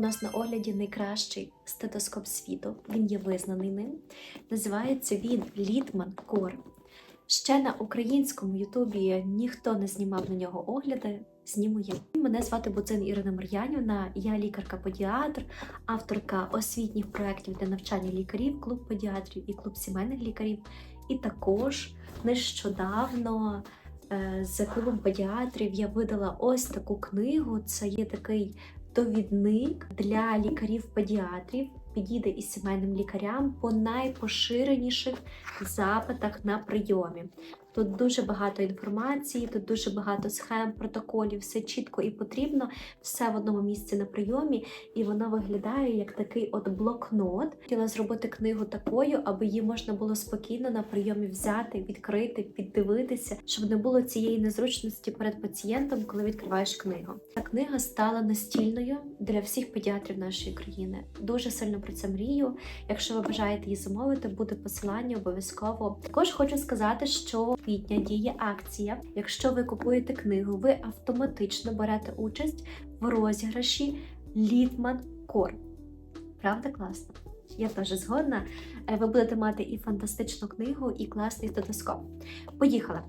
У нас на огляді найкращий стетоскоп світу. Він є визнаний ним. Називається він Літман Кор. Ще на українському Ютубі ніхто не знімав на нього огляди. Зніму я. Мене звати Буцин Ірина Мар'янівна. Я лікарка-педіатр, авторка освітніх проєктів для навчання лікарів, клуб педіатрів і клуб сімейних лікарів. І також нещодавно е, з клубом педіатрів я видала ось таку книгу. Це є такий довідник для лікарів-педіатрів. Підійде із сімейним лікарям по найпоширеніших запитах на прийомі. Тут дуже багато інформації, тут дуже багато схем, протоколів, все чітко і потрібно, все в одному місці на прийомі, і воно виглядає як такий от блокнот. Хотіла зробити книгу такою, аби її можна було спокійно на прийомі взяти, відкрити, піддивитися, щоб не було цієї незручності перед пацієнтом, коли відкриваєш книгу. Ця книга стала настільною для всіх педіатрів нашої країни. Дуже сильно про це мрію. Якщо ви бажаєте її замовити, буде посилання обов'язково. Також хочу сказати, що квітня діє акція. Якщо ви купуєте книгу, ви автоматично берете участь в розіграші Літман Кор. Правда, класно? Я теж згодна. Е, Ви будете мати і фантастичну книгу, і класний стетоскоп. Поїхали!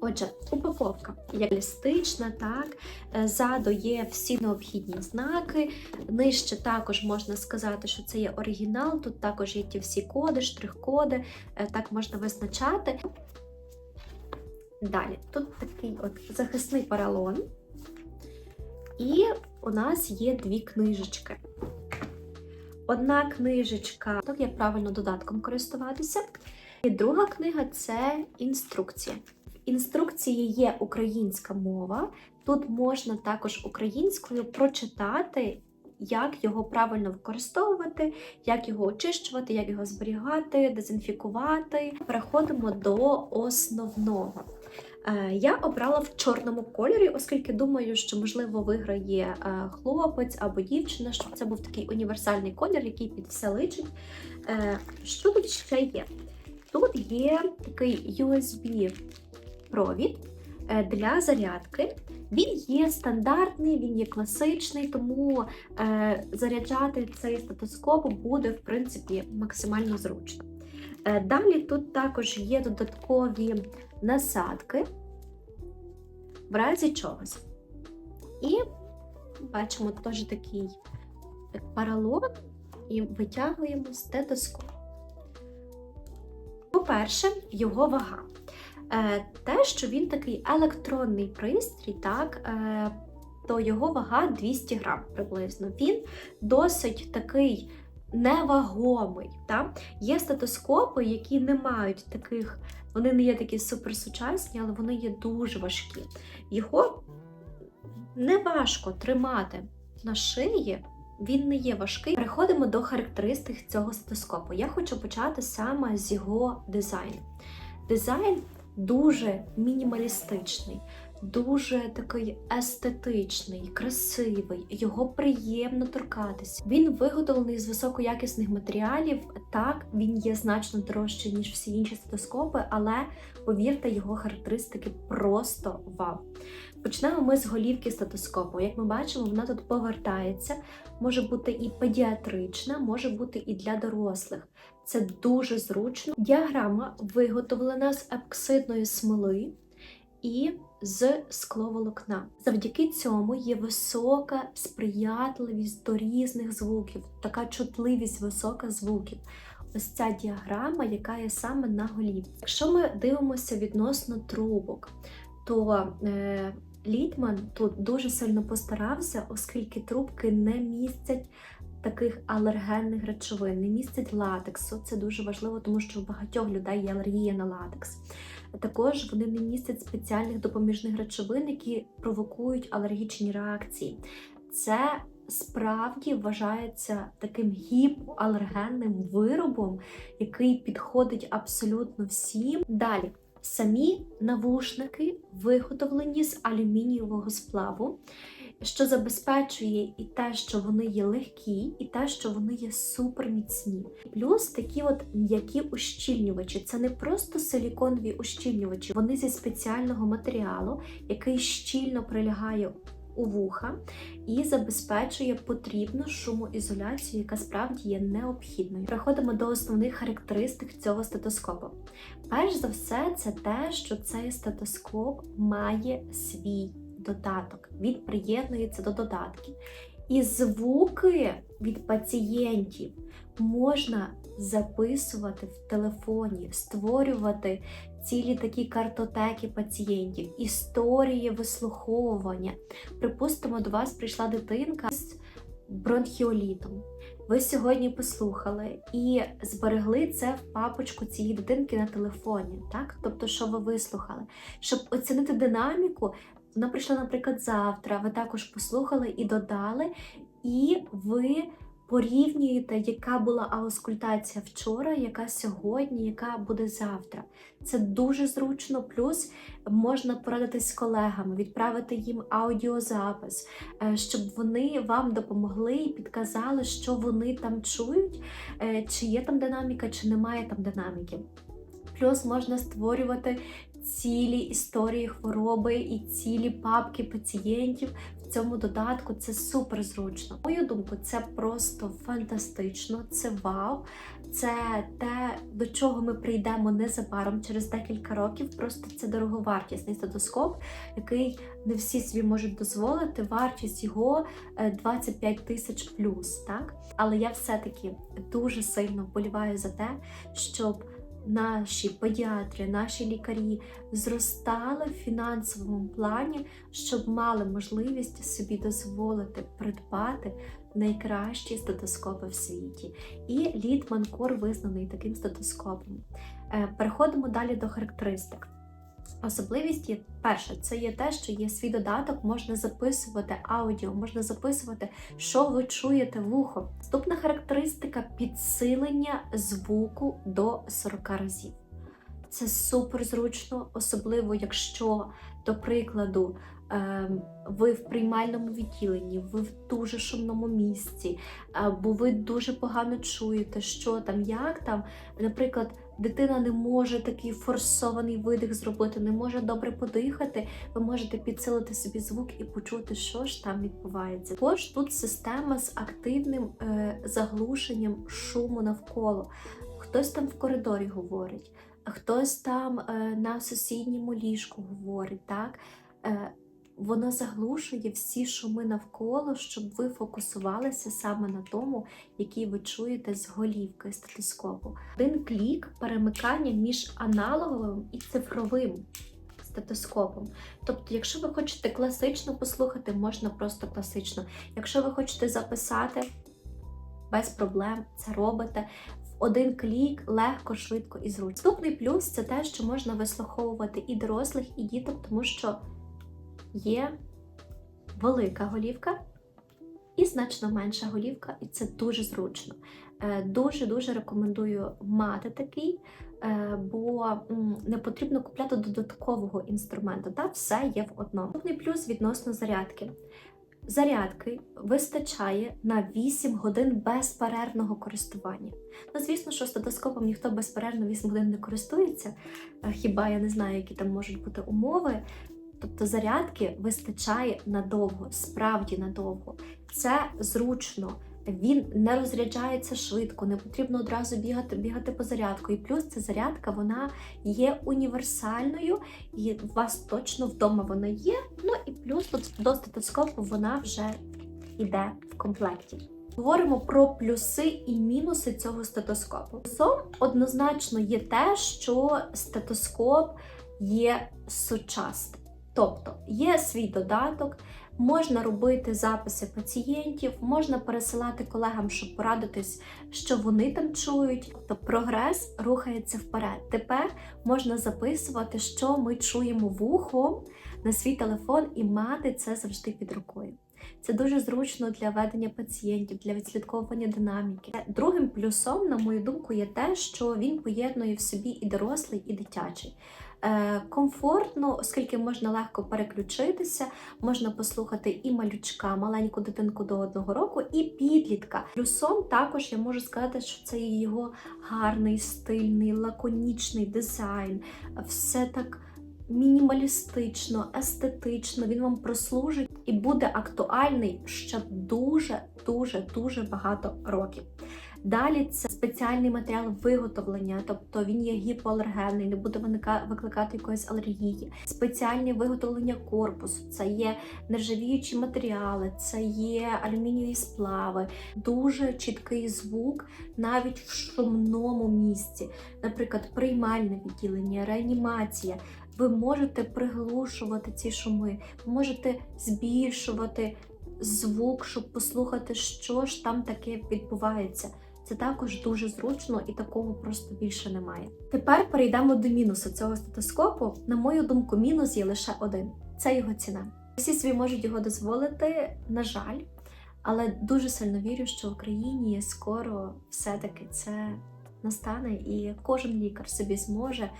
Отже, упаковка лістична, так. Е, Ззаду є всі необхідні знаки. Нижче також можна сказати, що це є оригінал. Тут також є ті всі коди, штрих-коди, е, так можна визначати. Далі, тут такий от захисний поролон. І у нас є дві книжечки. Одна книжечка, так як правильно додатком користуватися. І друга книга це інструкція. В інструкції є українська мова. Тут можна також українською прочитати, як його правильно використовувати, як його очищувати, як його зберігати, дезінфікувати. Переходимо до основного. Е, Я обрала в чорному кольорі, оскільки думаю, що можливо виграє е, хлопець або дівчина, щоб це був такий універсальний колір, який під все личить. Е, Що тут ще є? Тут є такий USB-провід для зарядки. Він є стандартний, він є класичний, тому е, заряджати цей стетоскоп буде, в принципі, максимально зручно. Далі тут також є додаткові насадки в разі чогось. І бачимо теж такий паралон і витягуємо стетоскоп. По-перше, його вага. Е, Те, що він такий електронний пристрій, так, е, то його вага 200 грам приблизно. Він досить такий невагомий. Так? Є стетоскопи, які не мають таких, вони не є такі суперсучасні, але вони є дуже важкі. Його не важко тримати на шиї. Він не є важкий. Переходимо до характеристик цього стетоскопу. Я хочу почати саме з його дизайну. Дизайн дуже мінімалістичний, дуже такий естетичний, красивий, його приємно торкатися. Він виготовлений з високоякісних матеріалів. Так, він є значно дорожчий, ніж всі інші стетоскопи, але повірте, його характеристики просто вау. Почнемо ми з голівки стетоскопу. Як ми бачимо, вона тут повертається, може бути і педіатрична, може бути і для дорослих. Це дуже зручно. Діаграма виготовлена з епоксидної смоли і з скловолокна. Завдяки цьому є висока сприятливість до різних звуків, така чутливість висока звуків. Ось ця діаграма, яка є саме на голівці. Якщо ми дивимося відносно трубок, то е, Літман тут дуже сильно постарався, оскільки трубки не містять таких алергенних речовин, не містять латексу. Це дуже важливо, тому що у багатьох людей є алергія на латекс. Також вони не містять спеціальних допоміжних речовин, які провокують алергічні реакції. Це справді вважається таким гіпоалергенним виробом, який підходить абсолютно всім. Далі. Самі навушники виготовлені з алюмінієвого сплаву, що забезпечує і те, що вони є легкі, і те, що вони є суперміцні. Плюс такі от м'які ущільнювачі. Це не просто силіконові ущільнювачі, вони зі спеціального матеріалу, який щільно прилягає у вуха і забезпечує потрібну шумоізоляцію, яка справді є необхідною. Переходимо до основних характеристик цього стетоскопу. Перш за все, це те, що цей стетоскоп має свій додаток. Він приєднується до додатків. І звуки від пацієнтів можна записувати в телефоні, створювати цілі такі картотеки пацієнтів, історії вислуховування. Припустимо, до вас прийшла дитинка з бронхіолітом. Ви сьогодні послухали і зберегли це в папочку цієї дитинки на телефоні, так? Тобто, що ви вислухали, щоб оцінити динаміку. Вона прийшла, наприклад, завтра. Ви також послухали і додали, і ви порівнюєте, яка була аускультація вчора, яка сьогодні, яка буде завтра. Це дуже зручно. Плюс можна порадитись з колегами, відправити їм аудіозапис, е, щоб вони вам допомогли і підказали, що вони там чують, е, чи є там динаміка, чи немає там динаміки. Плюс можна створювати цілі історії хвороби і цілі папки пацієнтів в цьому додатку. Це супер зручно. Мою думку, це просто фантастично, це вау. Це те, до чого ми прийдемо незабаром через декілька років. Просто це дороговартісний стетоскоп, який не всі собі можуть дозволити. Вартість його е, 25 тисяч плюс. Так, але я все-таки дуже сильно вболіваю за те, щоб наші педіатри, наші лікарі зростали в фінансовому плані, щоб мали можливість собі дозволити придбати найкращі стетоскопи в світі. І літ манкор визнаний таким стетоскопом. Е, Переходимо далі до характеристик. Особливість є перша, це є те, що є свій додаток, можна записувати аудіо, можна записувати, що ви чуєте в ухо. Наступна характеристика підсилення звуку до 40 разів. Це супер зручно, особливо якщо, до прикладу, ем, ви в приймальному відділенні, ви в дуже шумному місці, або ви дуже погано чуєте, що там, як там. Наприклад, дитина не може такий форсований видих зробити, не може добре подихати. Ви можете підсилити собі звук і почути, що ж там відбувається. Також тут система з активним е, заглушенням шуму навколо. Хтось там в коридорі говорить, хтось там е, на сусідньому ліжку говорить. так? Е, Воно заглушує всі шуми навколо, щоб ви фокусувалися саме на тому, який ви чуєте з голівки стетоскопу. Один клік перемикання між аналоговим і цифровим стетоскопом. Тобто, якщо ви хочете класично послухати, можна просто класично. Якщо ви хочете записати, без проблем це робите. В один клік легко, швидко і зручно. Наступний плюс це те, що можна вислуховувати і дорослих, і діток, тому що є велика голівка і значно менша голівка, і це дуже зручно. Дуже-дуже рекомендую мати такий, е, бо не потрібно купляти додаткового інструменту. Та все є в одному. Наступний плюс відносно зарядки. Зарядки вистачає на 8 годин безперервного користування. Ну, звісно, що стетоскопом ніхто безперервно 8 годин не користується, е, хіба я не знаю, які там можуть бути умови. Тобто зарядки вистачає надовго, справді надовго. Це зручно, він не розряджається швидко, не потрібно одразу бігати бігати по зарядку. І плюс ця зарядка вона є універсальною, і у вас точно вдома вона є. Ну і плюс до стетоскопу вона вже йде в комплекті. Говоримо про плюси і мінуси цього стетоскопу. Плюсом однозначно є те, що стетоскоп є сучасним. Тобто є свій додаток, можна робити записи пацієнтів, можна пересилати колегам, щоб порадитись, що вони там чують. Тобто прогрес рухається вперед. Тепер можна записувати, що ми чуємо вухом на свій телефон і мати це завжди під рукою. Це дуже зручно для ведення пацієнтів, для відслідковування динаміки. Другим плюсом, на мою думку, є те, що він поєднує в собі і дорослий, і дитячий. Е, комфортно, оскільки можна легко переключитися, можна послухати і малючка, маленьку дитинку до одного року, і підлітка. Плюсом також я можу сказати, що це його гарний, стильний, лаконічний дизайн. Все так мінімалістично, естетично. Він вам прослужить і буде актуальний ще дуже, дуже, дуже багато років. Далі це спеціальний матеріал виготовлення, тобто він є гіпоалергенний, не буде викликати якоїсь алергії. Спеціальне виготовлення корпусу, це є нержавіючі матеріали, це є алюмінієві сплави, дуже чіткий звук навіть в шумному місці. Наприклад, приймальне відділення, реанімація. Ви можете приглушувати ці шуми, можете збільшувати звук, щоб послухати, що ж там таке відбувається. Це також дуже зручно і такого просто більше немає. Тепер перейдемо до мінусу цього стетоскопу. На мою думку, мінус є лише один це його ціна. Всі собі можуть його дозволити, на жаль, але дуже сильно вірю, що в Україні скоро все-таки це настане, і кожен лікар собі зможе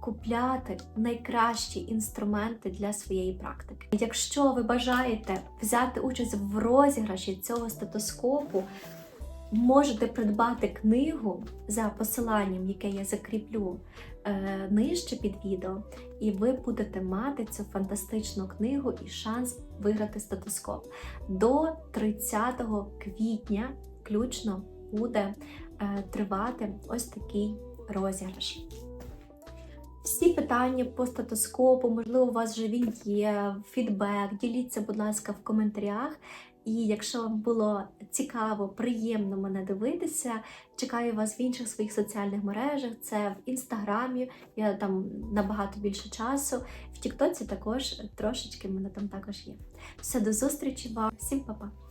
купляти найкращі інструменти для своєї практики. Якщо ви бажаєте взяти участь в розіграші цього стетоскопу, можете придбати книгу за посиланням, яке я закріплю е, нижче під відео, і ви будете мати цю фантастичну книгу і шанс виграти стетоскоп. До 30 квітня включно буде е, тривати ось такий розіграш. Всі питання по стетоскопу, можливо, у вас вже він є, фідбек, діліться, будь ласка, в коментарях. І якщо вам було цікаво, приємно мене дивитися, чекаю вас в інших своїх соціальних мережах. Це в інстаграмі, я там набагато більше часу. В Тіктоці також трошечки мене там також є. Все, до зустрічі вам, всім па-па!